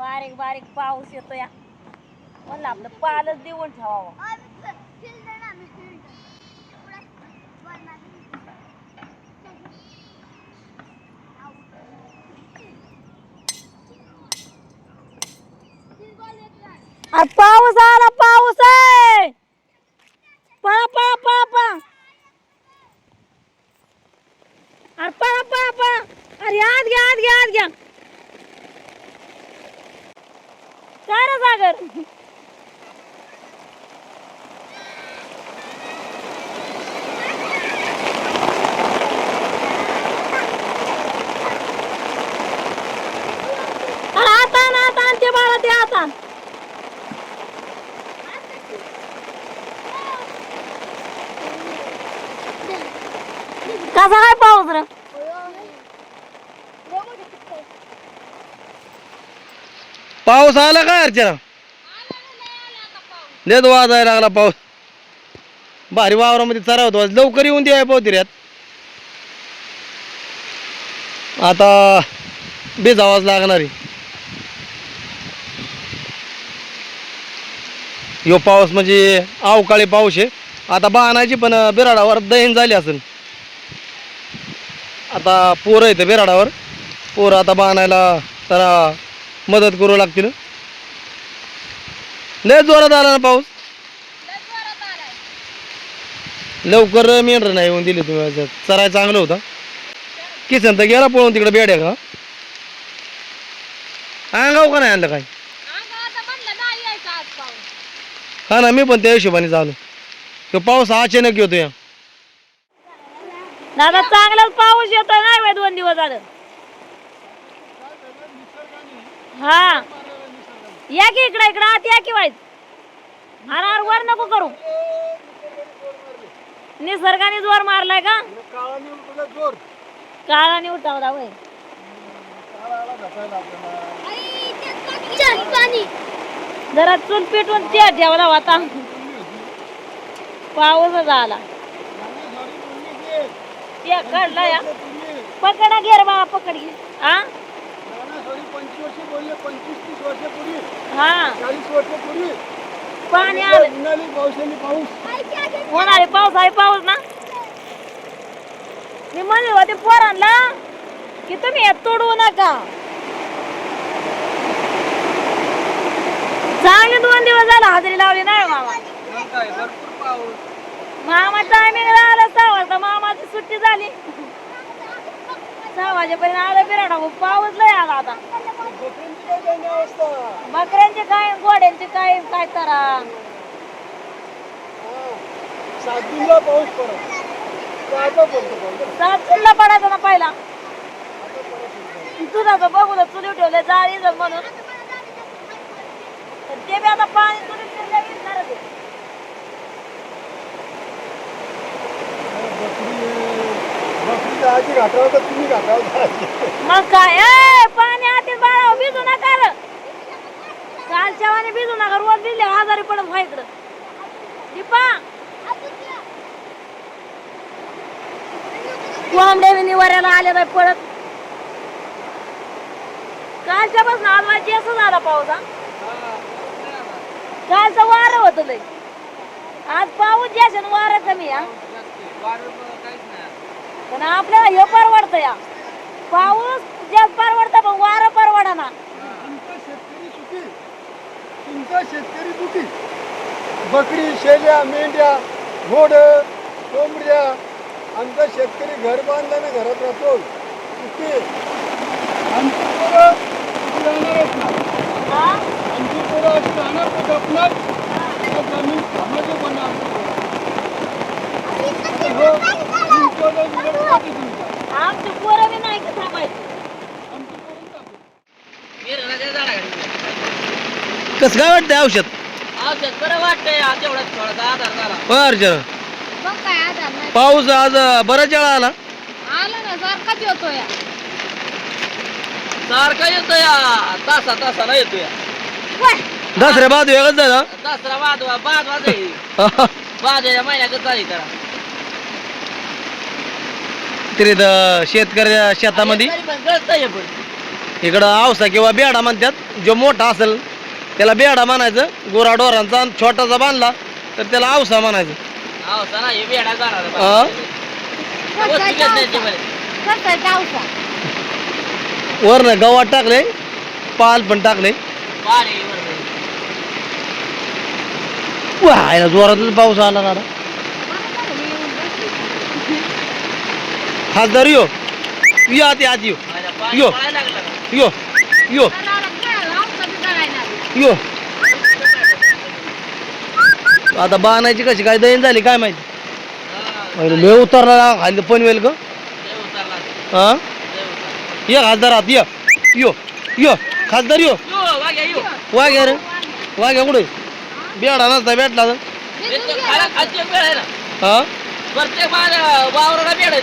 बारीक बारीक पाऊस येतो या म्हणलं आपलं पालच देऊन ठेवावं. पाऊस आला पाऊस आहे. पळा पळा पळा पळा अरे पळा पळा पळा अरे आत घ्या आत घ्या आत घ्या. काय रे सागर? अरे आता ना आता आण ते बाळा ते आता आण. कसा काय पाऊस रे पाऊस आला का अर्चना? देत वाजायला लागला पाऊस. भारी वावरामध्ये चरा होतो. लवकर येऊन द्या पावतिऱ्यात आता भिजावाच लागणार. आहे यो पाऊस म्हणजे अवकाळी पाऊस आहे. आता बाणायची पण बिराडावर दहीन झाली असेल आता पोरं येतं बिराडावर. पोरं आता बाणायला तर मदत करू लागतील? लय जोरात आला ना पाऊस. लवकर मेंढर नाही येऊन दिली तुम्ही. चराय चांगलं होतं. किसन तर गेला पळून तिकडे बेड्या का अंगाव का नाही आणलं काय? हा ना मी पण त्या हिशोबाने चालू. तो पाऊस अचानक येतो या दादा चांगलाच पाऊस येतोय नाही दोन दिवस झालं. हा. या की इकडे इकडे आत या की वाईट अरे अरे वर नको करू. निसर्गाने जोर मारलाय का? काळाने उठावला वय जरा चूल पेटवून त्या ठेवला होता. पाऊसच आला त्या काढला या. पकडा घे रे बाबा पकड घे. हा. हा पाणी आलं. पाऊस. आहे पाऊस ना. मी म्हणले होते पोरांना की तुम्ही हे तोडवू नका. चांगले दोन दिवस झाला हजेरी लावली नाही हो मामा. मामा टायमिंग आला सहा वाजता मामाची सुट्टी झाली. सहा वाजेपर्यंत आलं बिराडा. पाऊस लय आला आता. बकऱ्यांचे काय घोड्यांचे काय काय करा? पडतो. सात चुल्ला पडायचा ना पहिला. दुधाचं बघू तर चुली ठेवले जाळी जर म्हणून. तर ते बी आता पाणी ठेवल्या विसणारच आहे. बकरीच्या आजी घाटावर तर तुम्ही घाटावर जायचे. मग काय? ए, पाणी आधी बाळा भिजू नका रे. कालच्या वाणी भिजू नका रोज भिजले आजारी पडत व्हा इकडं. दीपा. कोंबड्या बी निवाऱ्याला आले नाही पडत कालच्या पासून आज माझी असं झाला पाऊस हा. कालचं वारं होत लय. आज पाऊस जास्त. वारं कमी हा पण आपल्याला हे परवडतं या. पाऊस जास्त परवडतं पण वारं परवडा ना. तुमचं शेतकरी सुखी. तुमचा शेतकरी दुखी. बकरी शेळ्या मेंढ्या घोड कोंबड्या आमचा शेतकरी घर बांधल्याने घरात राहतो. सुखी. आमची पोरं सुखी राहणारच ना? हा? आमची पोरं अशी राहणार तर जपणार? तर जमीन पोरं. हो, आमची पोरं बी नाही का थांबायची? आमची पोरं टाकू. कसं काय वाटतंय औषध? औषध बरं वाटतंय तेवढाच थोडासा आधार झाला. होय अर्चना मग काय आधार नाही. पाऊस आज बराच वेळा आला. आला ना सारखाच येतो या सारखा येतो या तासा तासाला येतो या दसऱ्या बाद वेगळंच झाला. दसरा वादवा बाद वाजाई वाजाच्या महिन्यात चाली करा तरी द- शेतकऱ्या शेतामध्ये? इकडं आवसा किंवा बेडा म्हणतात जो मोठा असेल त्याला बेडा म्हणायचं गोरा डोरांचा आणि छोटासा बांधला तर त्याला आवसा म्हणायचं. हो हे हा? जाऊसा वरनं गव्हात टाकले पाल पण टाकले. वाहायला जोरातच पाऊस आला दादा खासदार यो. यो आती आत यो. यो. यो. यो. यो. आता बाणायची कशी? काय दैन झाली काय माहिती? हा, अरे लय उतरला खाली पनवेल ग. ते, हा. ये खासदार आत ये. यो. यो. खासदार यो. वाघ्या, रे. वाघ्या कुठे? बेडा नसता भेटला तर. हे? प्रत्येक वावराला बेड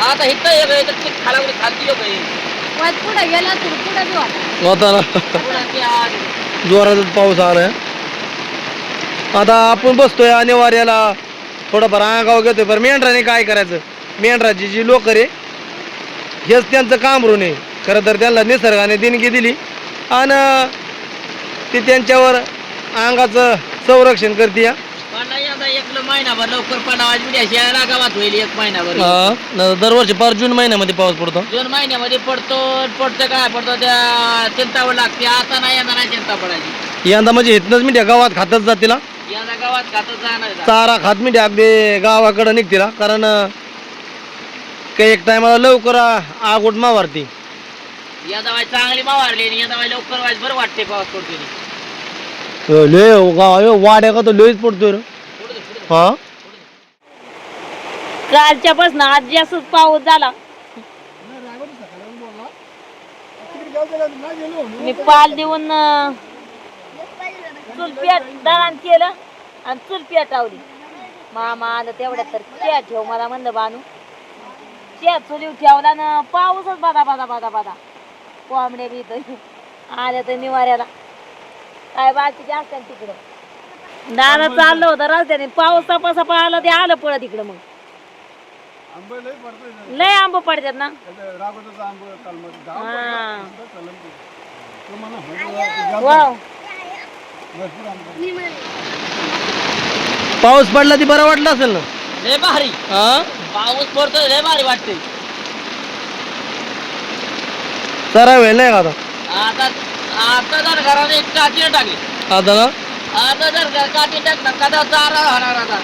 आता इथं एक आहे, तर ते खाला कुठे खालची एक आहे. पुढे गेला तर पुढे बी वाटत होता ना पुढं ते आत. जोरातच पाऊस आलाय. आता आपण बसतोय अनिवार्याला. थोडंफार अंगावर घेतोय पण मेंढराने काय करायचं? मेंढराची जी लोक रे हेच त्यांचं काम ऋण आहे. खरं तर त्यांना निसर्गाने देणगी दिली. आणि ते त्यांच्यावर अंगाचं संरक्षण करते. महिनाभर लवकर पडावा विड्याशी यायला गावात होईल एक महिनाभर. हा, न- दरवर्षी पार जून महिन्यामध्ये पाऊस पडतो. दोन महिन्यामध्ये पडतो पडतो काय? पडतो त्या चिंतावर लागते. आता नाही यंदा नाही चिंता पडायची. यंदा म्हणजे इथनंच मी गावात खातच जातीला गावात खातच जाणार. चारा खात मी अगदी गावाकडं निघतीला कारण अं, काही एक टायमाला लवकर आ- आग उठ मारती यंदा वाय चांगली मावारली आणि लवकर वाय बरं वाटते पाऊस पडतो. लय गाव वाड्या का तर लयच पडतोय रे. पुढं दे, पुढं आज जास्त पाऊस झाला. मी पाल देऊन अं, चूल पेट दळण केलं आणि चूल पेटावली मामा आलं तेवढ्यात तर त्या ठेव मला म्हणलं बानू. त्या चुलीव ठेवला ना पाऊसच बादा बादा बादा बादा. कोंबड्या बी इथं आल्या तर निवाऱ्याला. काय बाकीचे असतात तिकडं? दादा चाललं होतं रस्त्याने पाऊस तपासा आला ते आलं पळत इकडं मग लय आंब पडतात ना हा. वाव पाऊस पडला ती बरं वाटलं असेल ना लय भारी हा पाऊस पडतो लय भारी वाटते चरा वेळ नाही का आता आता आता जर घराने एक काठी टाकली आता ना आता जर काठी कदा चारा राहणार आता?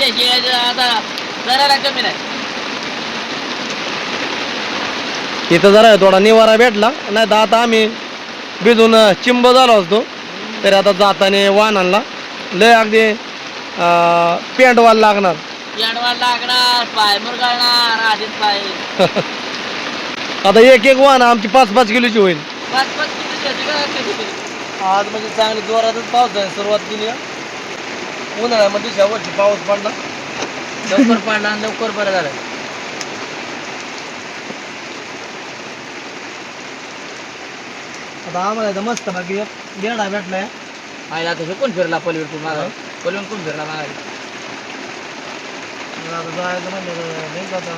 यायचं आता कमी नाही. इथं जरा थोडा निवारा भेटला. नाही तर आता आम्ही भिजून चिंब झालो असतो. तरी आता जाताने वाहनांना लय अगदी पेंट वाल लागणार. लागणार पाय मुरगाळणार आधीच पाय. आता एक एक वाहन आमची पाच पाच किलोची होईल. पाच पाच किलो आज म्हणजे चांगली जोरातच पाऊस आहे सुरुवात केली. आहे. उन्हाळ्यामध्ये शेवटची पाऊस पडला. लवकर पडला आणि लवकर बरं झालं. आता आम्हाला इथं मस्त बाकी गेडा भेटलाय. आयला आता हे कोण फिरला पलीकडून मागा पलीकडून कोण फिरला मागा मग आता जायचं म्हणजे नाही का आता?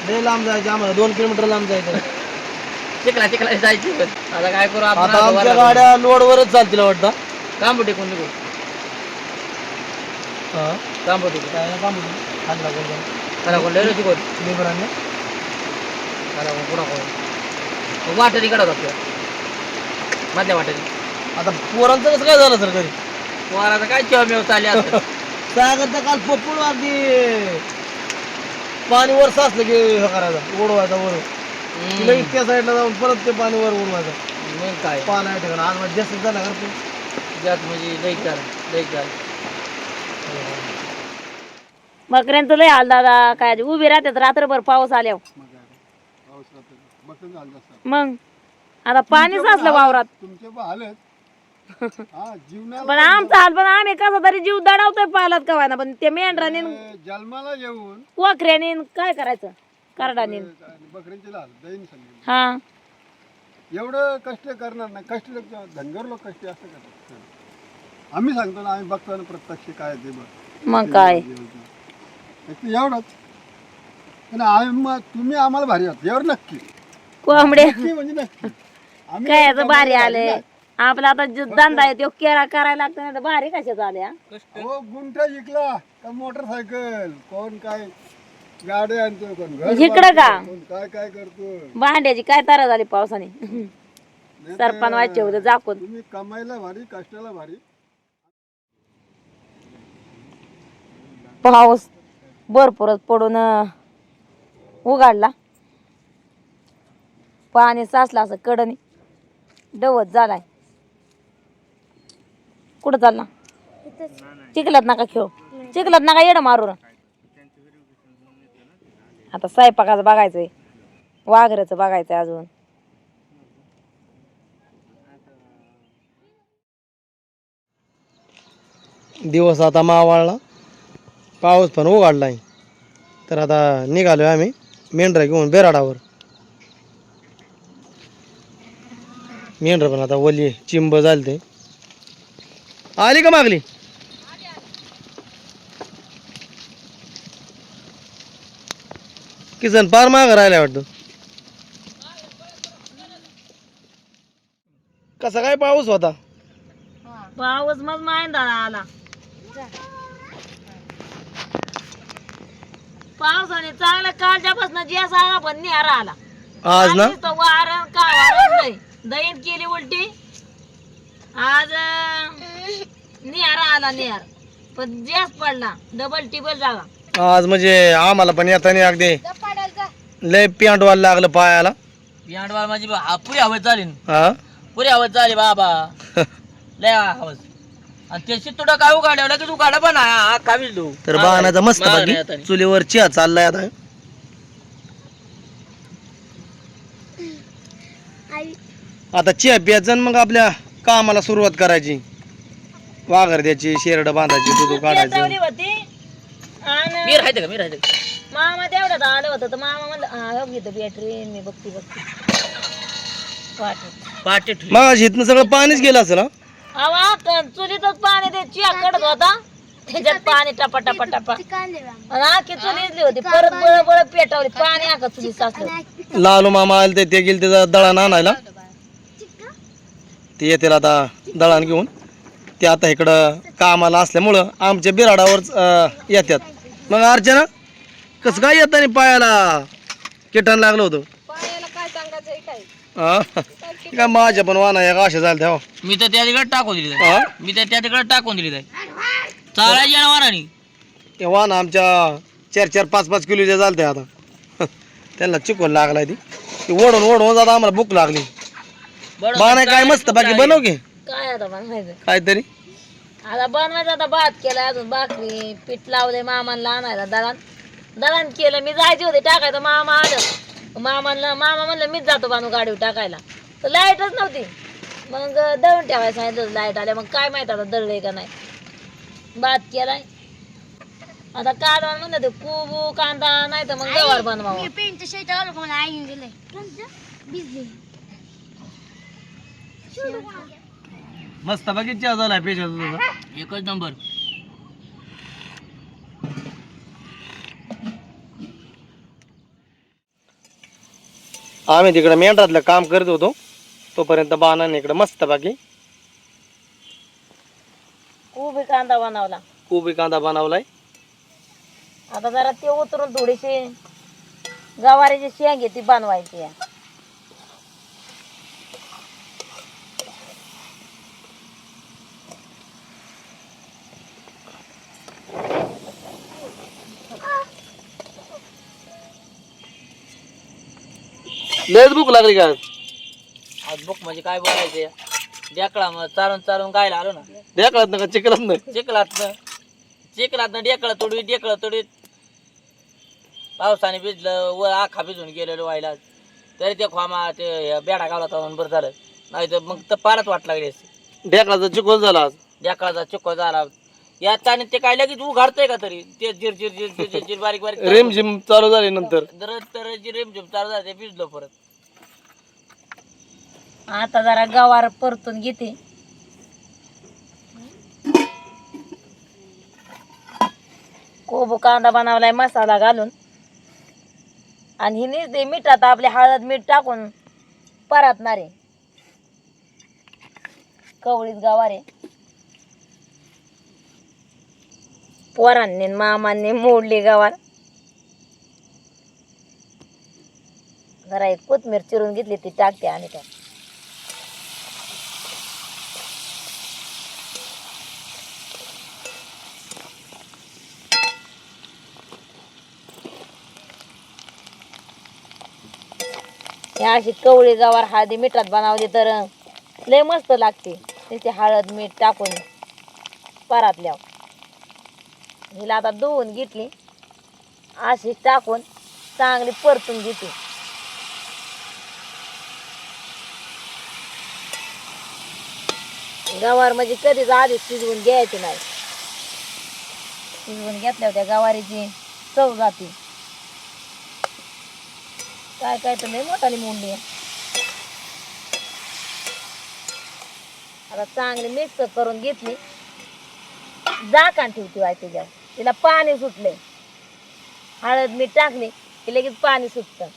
लय लांब जायचं आम्हाला दोन किलोमीटर लांब जायचं. चिकला चिकला जायची. पण. आता काय करू आपण आता आमच्या वरला गाड्या लोडवरच चालतील वाटतं. जाऊ. कांबुटी कोण निघू हा. कांबुटी. काय काम खाल्ला कोण खरा कोण लय कोण? लेबरांनी. खरा कोण? पुढा कोण? वाटरी कडा होता मधल्या वाटरी. आता पोरांचं कसं काय झालं सर घरी? पोराचा काय चिवमेव चालले असं सागर काल पप्पूळ पाणी वर साचलं की हे करायचं उडवायचा वर तिला त्या साईडला जाऊन परत ते पाणी वर उडवायचं. मग काय? पाणी ठिकाण. आज माझं जास्त झालं का रे ते? ज्यात म्हणजे लई चाल लई चाल बकऱ्यांचं लय हाल दादा. काय उभी राहतात रात्रभर पाऊस आल्यावर. मग? आता पाणी साचलं वावरात. तुमचे पण हा जीवनाला आमचा हाल पण आम्ही कसा तरी जीव दडावतोय पालात कवायना पण ते मेंढराने न जन्माला येऊन कोकऱ्याने काय करायचं? करडाने. न. बकऱ्यांचे लाल दैन सांगितलं हा. एवढं कष्ट करणार नाही. कष्ट धनगर लोक कष्ट असं करतात. आम्ही सांगतो ना आम्ही बघतो ना प्रत्यक्ष काय ते बघ. मग काय? एवढंच. पण आम्ही मग तुम्ही आम्हाला भारी आहात एवढं नक्की. कोंबड्या. नक्की म्हणजे नक्की. आम्ही काय भारी आले आपला आता जो धंदा आहे तो केळा करायला लागतो ना तर भारी कशाच आल्या? हो गुंठा जिंकला का मोटरसायकल? कोण काय? गाडी आणतो कोण? घर इकडं बांधतो, का? कोण? काय काय करतो भांड्याची काय तारा झाली पावसाने? सरपण व्हायचे होते जाकून तुम्ही कमाईला भारी कष्टाला भारी. पाऊस भरपूरच पडून अं, उघडला. पाणी साचलं असं कडनी. डवत झालाय. कुठं चालला? चिखलात नका खेळ. चिखलात नका येणं मारू. आता स्वयंपाकाचं बघायचंय. वाघराचं बघायचंय अजून. दिवस आता मावाळला. पाऊस पण उघडला आहे तर आता निघालोय आम्ही मेंढरा घेऊन बेराडावर. मेंढर पण आता ओली चिंब झाली ते आली का मागली? किसन पार माग राहिला वाटतं. कसा काय पाऊस होता? पाऊस मग माहिंदा आला. पावसाने चांगला कालच्यापासून जे सारा पण निहारा आला. आज ना? नुसतं वारण का वारण नाही. दैन केली उलटी. आज निहारा आला निहार पण जास्त पडला. डबल टिबल झाला. आज म्हणजे आम्हाला पण येताना अगदी लय पिंड व्हायला लागलं पायाला. बिहांडवाल माझी बा- पुरी हवं चालेल हा? पुरी हवं चालेल बाबा. लय हवं आणि ते शितुडा काय उघाड्या लगेच उघाडा पण हा हा कावील तू तर बाणाचा मस्त बाकी. चुलीवर चिया चाललाय आता. आता चिया प्यायचं मग आपल्या कामाला सुरुवात करायची. वाघर द्यायची शेरड बांधायची दूध काढायचं. होती. आणि मी राहते का मी राहते मामा तेवढ्यात आलं होतं तर मामा म्हणलं हा हो घेतो बॅटरी मी बघती बघती. वाटत पाटे ठेव. मग इथनं सगळं पाणीच गेलं असेल हा? अवा चुलीतच पाणी ते चिया कडत होता. त्याच्यात पाणी टपा टपा टपा. आणि आखी चुली इजली होती परत बळ बळ पेटवली पाणी आका चुली साचलं. लालू मामा आले ते ते गेले त्याचा दळण आणायला. ते येतील आता दळण घेऊन. ते आता इकडं कामाला असल्यामुळं आमच्या बिराडावर अं, येतात मग अर्चना कसं काय येत नाही पायाला? किटाण लागलं होतं. हा? काय माझ्या पण वाना या अशा झाल्या त्या हो. मी तर त्या तिकडे टाकून दिली हा? मी तर त्या तिकडे टाकून दिली चालायची ना वारानी. ते वाना आमच्या चार चार पाच पाच किलोच्या झालत्या आता. त्यांना चिकून लागलाय ती. ती ओढून ओढून जाता आम्हाला भूक लागली. बाणा काय मस्त बाकी बनव घे काय आता बनवायचं? काहीतरी. आता बनवायचं आता भात केलाय अजून भाकरी पीठ लावलंय मामाला आणायला दळण. दळण केलं मी जायचे होते टाकायचं मामा आलं. मामाला मामा म्हणलं मीच जातो बानू गाडीवर टाकायला. तर लाईटच नव्हती. मग दळून ठेवायला सांगितलं लाइट आल्या. मग काय माहीत आता दळले का नाही. भात केलाय. आता काढवा म्हणलं ते कुबू कांदा नाही तर मग गवार बनवावं. मस्त पेशाचा तुझा. एकच नंबर आम्ही तिकडे मेंढरातलं काम करत होतो. तोपर्यंत बाणाने इकडे मस्त बाकी. कुबी कांदा बनवला. कोबी कांदा बनवलाय. आता जरा ते उतरून थोडीशी गवारीची शेंग ती बनवायची आहे. लयच भूक लागली का? आज बुक म्हणजे काय बोलायचे डेकळा मग चालून चालून गायला आलो ना. देखलात ना का चिकलत नाही चिखलात चिखलात डेकळा तोडवी डेकळा तोडवीत पावसाने भिजलं व आखा भिजून गेलेलो व्हायला. तरी ते खोमा ते बेडा गावला तर बरं झालं. नाही तर मग तर पारच वाट लागली असते. ढेकळाचा चिकोल झाला आज. डेकळाचा चिक्को झाला. यात आणि ते काय लगेच उघडतंय का तरी? ते जिर जिर जिर जिर जिर जिर बारीक बारीक रेमझिम चालू झाली नंतर. दर तर जी रेमझेम चालू झालं ते भिजलो परत. आता जरा गवार परतून घेते. कोबू कांदा बनवलाय मसाला घालून. आणि ही नुसते मिठात आपले हळद मीठ टाकून परतणार कवळीत गवार आहे पोरांनी मामांनी मोडली गवार जरा एक कोथमीर चिरून घेतली ती टाकते आणि त्या अशी कवळी गवार हळदी मिठात बनवली तर लय मस्त लागते. त्याची हळद मीठ टाकून परातल्या हिला आता धुवून घेतली. अशी टाकून चांगली परतून घेते. गवार म्हणजे कधीच आधीच शिजवून घ्यायची नाही. शिजवून घेतल्या होत्या गवारीची चव जाते. काय काय तर नाही मोठाली मुंडी आता चांगली मिक्स करून घेतली. जाकान ठेवती वाय त्याच्यावर. तिला पाणी सुटले. हळद मीठ टाकली की लगेच पाणी सुटतं.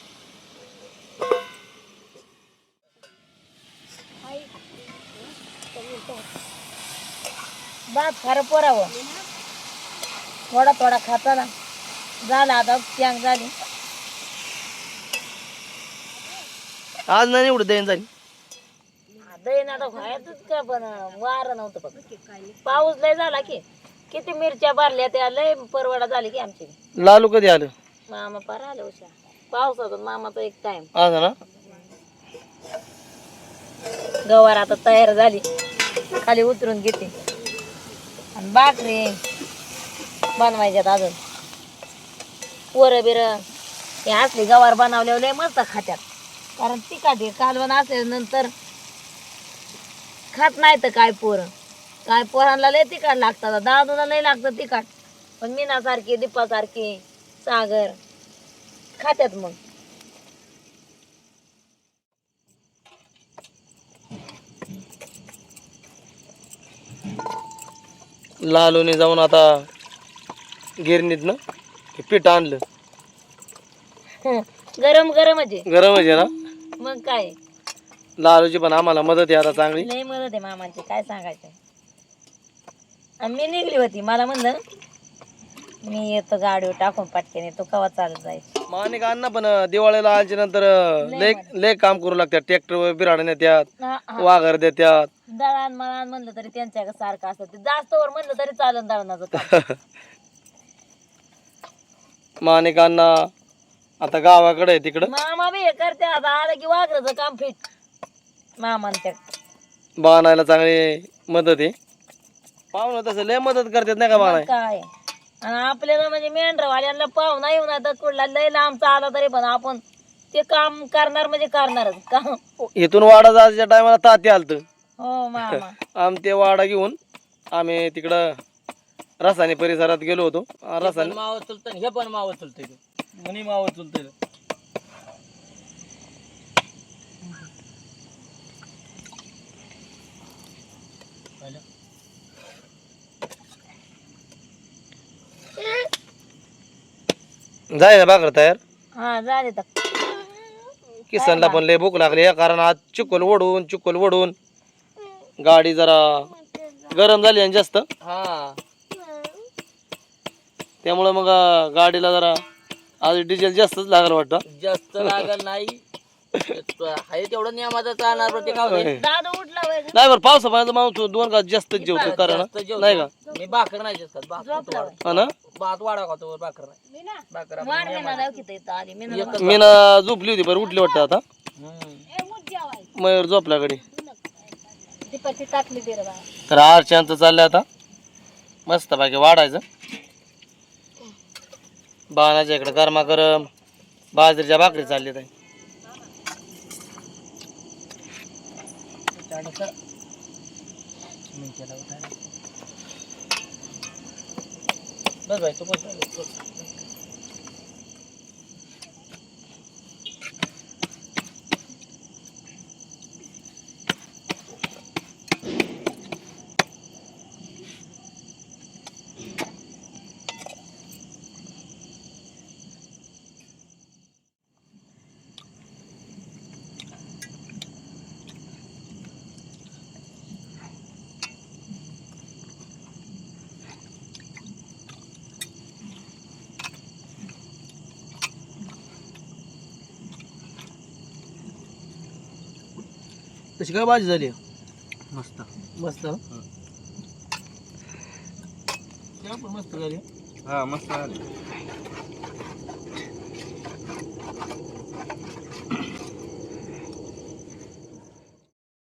भात खारं पोरावं. थोडा थोडा खाताना झाला आता टँक झाली. आज नाही एवढं देईन झाली. दैन आता व्हायचंच का पण वारं नव्हतं फक्त पाऊस लय झाला की. किती मिरच्या भरल्या त्या लय परवडा झाली की आमची. लालू कधी आलं? मामा पार आले उशा. पावसाचा मामाचा एक टाइम आज ना गवार आता तयार झाली. खाली उतरून घेते. आणि भाकरी बनवायच्यात अजून. पोरं बिर हे असली गवार बनवल्यावर लय मस्त खात्यात. कारण तिखट हे कालवण असल्यानंतर खात नाही तर काय पोरं. काय पोरांना लय तिखट लागतात दादूला लय लागतं तिखट. पण मीनासारखी दीपासारखी सागर. खात्यात मग. लालूने जाऊन आता गिरणीत ना ते पीठ आणलं. गरम गरमच आहे गरम आहे ना? मग काय? लालूची पण आम्हाला मदत आहे आता चांगली. लय मदत आहे मामांची काय सांगायचं? आणि मी निघली होती. मला म्हणलं मी येतो गाडीवर टाकून पटकेने. तो कवा चालत जायचं मानिक अण्णा पण दिवाळीला आल्याच्यानंतर लय लय काम करू लागतात. ट्रॅक्टर बिराड नेत्यात हा, हा. वाघर देत्यात. दळण मळण म्हणलं तरी त्यांच्या सारखं असतं. ते जास्त वर म्हणलं तरी चालन दळणाचं काम. मानिक अण्णा आता गावाकडे आहे तिकडं? मामा बी हे करते. आता आलं की वाघराचं काम फिट. मामांच्या. बाणायला चांगली मदत आहे. पाहुणं तसं लय मदत करतात नाही का बाणाय काय? आणि आपल्याला म्हणजे मेंढरवाल्यांना पाहुणा येऊन आता कुठला लय लांबचा आला तरी पण आपण ते काम करणार म्हणजे करणारच. काम इथून वाडा जायच्या टायमाला ताती आलत. हो मामा. आम्ही ते वाडा घेऊन आम्ही तिकडं रसाने परिसरात गेलो होतो. रसाने मावं चुलतं हे पण मावं चुलतंय मुनी मावं चुलतंय जाय ना बाकर तयार? हा झाले तर किसनला पण लय भूक लागली आहे, कारण आज चिकोल ओढून चिकोल ओढून. गाडी जरा गरम झाली आणि जास्त. हा. त्यामुळं मग अं, गाडीला जरा आज डिझेल जास्तच लागलं वाटतं. जास्त लागल नाही. आहे तेवढं नियमाचं चालणार पण ते काय होतंय, दादा उठला वय ग? नाही बरं पावसापाण्याचं माणूस दोन का जास्तच जेवतो कारण जास्त जेवतो. नाही का? मी भाकर नाही जास्त खात, वय. हा ना? भात वाढा खातो भाकर नाही. भाकर आपली मार मी ना मी एकच मी झोपली होती बरं उठली वाटतं आता. हम्म. मयूर झोपला कडे दीपाची टाकली दे रे बा तर आरच्यांचं चाललंय आता. मस्त बाकी वाढायचं. बाणाच्या इकडे गरमा गरम बाजरीच्या भाकरी चालली ताई. đó mình chờ đâu thế đó vậy tôi mới कशी काय भाजी झाली? मस्त. मस्त पण मस्त झाली. हा मस्त